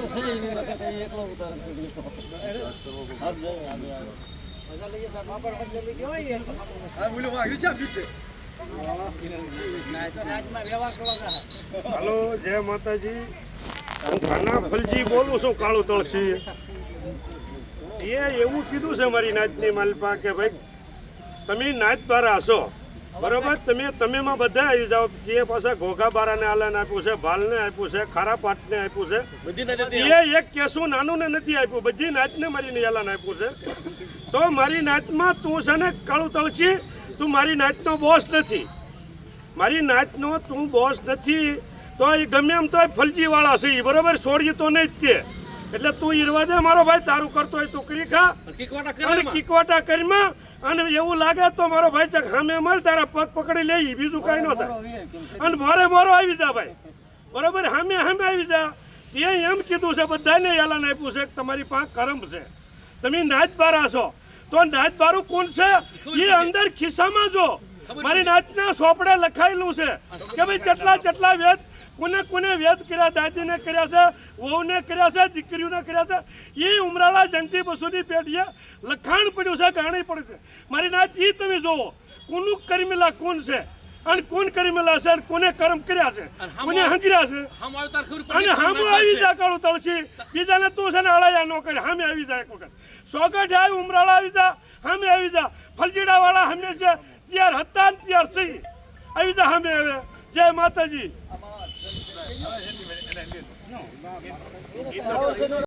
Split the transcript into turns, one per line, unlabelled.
તો છે ઈ નહીં તો એકલો ઉતાર.
હાલો, જય માતાજી. હું ખાના ફલજી બોલું છું, કાળું તળસી એ એવું કીધું છે મારી નાચની માલપા કે ભાઈ, તમે નાચ બારા હશો બરોબર? તમે તમેમાં બધા આવી જાઓ. તે પાછા ઘોઘા બારાને આલાને આપ્યું છે ભાલને આપ્યું છે ખારા પાટને આપ્યું છે. એ એક કેસું નાનું ને નથી આપ્યું. બધી નાચને મારી નિયાલાને આપ્યું છે. તો મારી નાચમાં તું છે ને કાળું તળશી તું મારી નાચનો બોસ નથી. મારી નાચનો તું બોસ નથી. તો એ ગમે એમ તો ફલજી વાળા છે એ બરોબર? છોડીએ તો નહીં જ તે. એટલે તું ઈરવા દે મારો ભાઈ તારું કરતો હોય તું કરી ખા. કિકવાટા કરીમાં અને એવું લાગે તો મારો ભાઈ ચક સામે મળ તારા પગ પકડી લઈ બીજું કાંઈ ન થાય. અને મોરે મોરો આવી જા ભાઈ. બરોબર? સામે સામે આવી જા. તે એમ કીધું છે બધાને એલાન આપ્યું છે કે તમારી પાંખ કરમ છે. તમે નાચ બારા છો. તો નાચ બારું કોણ છે? એ અંદર ખિસ્સામાં જો. મારી નાચના સોપડે લખાયેલું છે કે ભાઈ જેટલા જેટલા વેદ કોને કોને વેદ કર્યા દાદીને કર્યા છે વહુને કર્યા છે દીકરીઓને કર્યા છે એ ઉમરાળા જંતી પશુની પેઢીએ લખાણ પડ્યું છે ગાણી પડ્યું છે. મારી નાત એ તમે જોવો કોનું કરમેલા કોણ છે અને કોણ કરમેલા છે અને કોને કર્મ કર્યા છે? કોને હંકર્યા છે? અને હામું આવી જાય કાળું તળસી બીજાને તું છે ને અળાયા ન કરે હામે આવી જાય એક વખત. સોગઠ આવી ઉમરાળા આવી જા હામે આવી જા. ફલજીડા વાળા હંમેશા તૈયાર હતા ને તૈયાર છે આવી જા હવે. જય માતાજી.